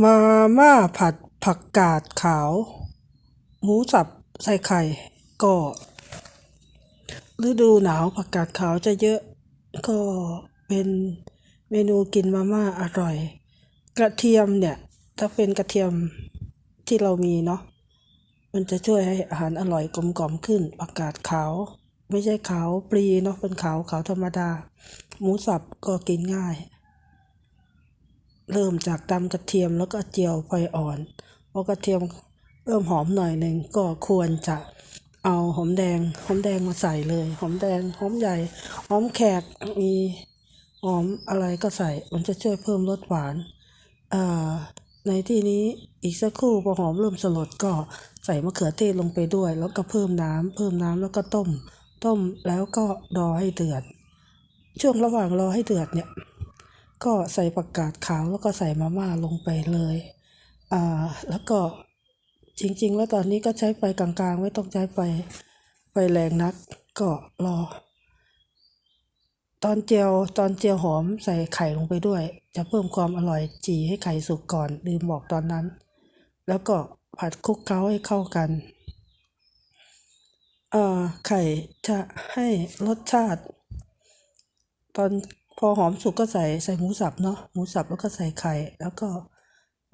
มาม่าผัดผักกาดขาว หมูสับใส่ไข่ก็ฤดูหนาวผักกาดขาวจะเยอะ ก็เป็นเมนูกินมาม่าอร่อย กระเทียมเนี่ย ถ้าเป็นกระเทียมที่เรามีเนาะมันจะช่วยให้อาหารอร่อยกลมกล่อมขึ้นผักกาดขาว ไม่ใช่ขาวปลีเนาะเป็นขาวขาวธรรมดา หมูสับก็กินง่าย เริ่มจากตำกระเทียมแล้วก็เจียวไฟอ่อนพอกระเทียมเริ่มหอมหน่อยหนึ่งก็ควรจะเอาหอมแดงหอมแดงมาใส่เลย หอมแดงหอมใหญ่หอมแขกมีหอมอะไรก็ใส่ มันจะช่วยเพิ่มรสหวานอ่าในที่นี้อีกสักครู่พอหอมเริ่มสลดก็ใส่มะเขือเทศลงไปด้วย แล้วก็เพิ่มน้ำเพิ่มน้ำแล้วก็ต้ม ต้มแล้วก็รอให้เดือด ช่วงระหว่างรอให้เดือดเนี่ย ก็ใส่ผักกาดขาวแล้วก็ใส่มาม่าลงไปเลย อ่า แล้วก็จริง ๆ แล้วตอนนี้ก็ใช้ไฟกลางๆ ไม่ต้องใช้ไฟไฟแรงนัก ก็รอ ตอนเจียวตอนเจียวหอมใส่ไข่ลงไปด้วย จะเพิ่มความอร่อยจีให้ไข่สุกก่อนลืมบอกตอนนั้น แล้วก็ผัดคลุกเคล้าให้เข้ากันเอ่อไข่จะให้รสชาติ ตอน พอหอมสุกก็ใส่ใส่หมูสับเนาะหมูสับแล้วก็ใส่ไข่ แล้วก็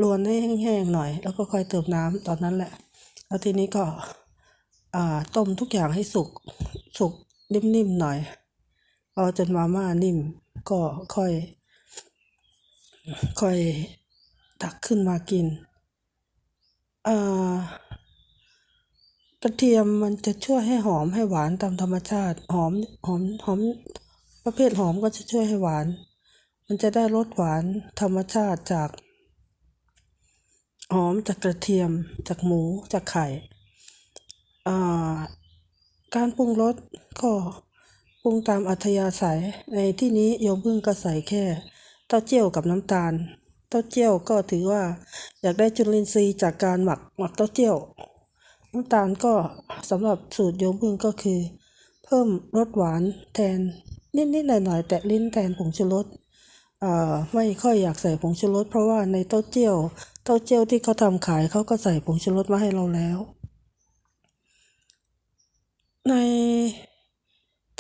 รวนให้แห้งๆหน่อย แล้วก็ค่อยเติมน้ำตอนนั้นแหละ แล้วทีนี้ก็อ่าต้มทุกอย่างให้สุกสุกนิ่มๆหน่อยพอจนมาม่านิ่มก็ค่อย ค่อยตักขึ้นมากินอ่ากระเทียมมันจะช่วยให้หอมให้หวานตามธรรมชาติ หอมหอมหอม ประเภทหอมก็จะช่วยให้หวาน มันจะได้รสหวานธรรมชาติจากหอมจากกระเทียม จากหมู จากไข่าการปรุงรสก็ปรุงตามอัธยาศัย ในที่นี้โยมพึ่งก็ใส่แค่เต้าเจี้ยวกับน้ำตาล เต้าเจี้ยวก็ถือว่าอยากได้จุลินทรีย์จากการหมักหมักเต้าเจี้ยว น้ำตาลก็สำหรับสูตรโยมพึ่งก็คือ เพิ่มรสหวานแทน นิดๆหน่อยๆแตะลิ้นแทนผงชูรสอ่าไม่ค่อยอยากใส่ผงชูรสเพราะว่าในเต้าเจี้ยว เต้าเจี้ยวที่เขาทำขายเขาก็ใส่ผงชูรสมาให้เราแล้ว ใน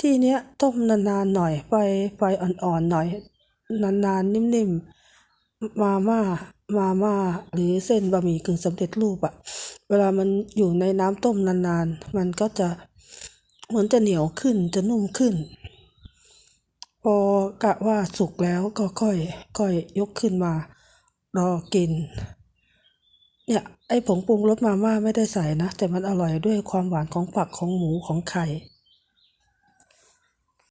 ที่เนี้ยต้มนานๆหน่อยไฟไฟอ่อนๆหน่อย นานๆนิ่มๆมาม่ามาม่าหรือเส้นบะหมี่กึ่งสำเร็จรูปอะเวลามันอยู่ในน้ำต้มนานๆ มันก็จะเหมือนจะเหนียวขึ้นจะนุ่มขึ้น พอกะว่าสุกแล้วก็ค่อยค่อยยกขึ้นมารอกิน เนี่ยไอผงปรุงรสมาม่าไม่ได้ใส่นะ แต่มันอร่อยด้วยความหวานของผักของหมูของไข่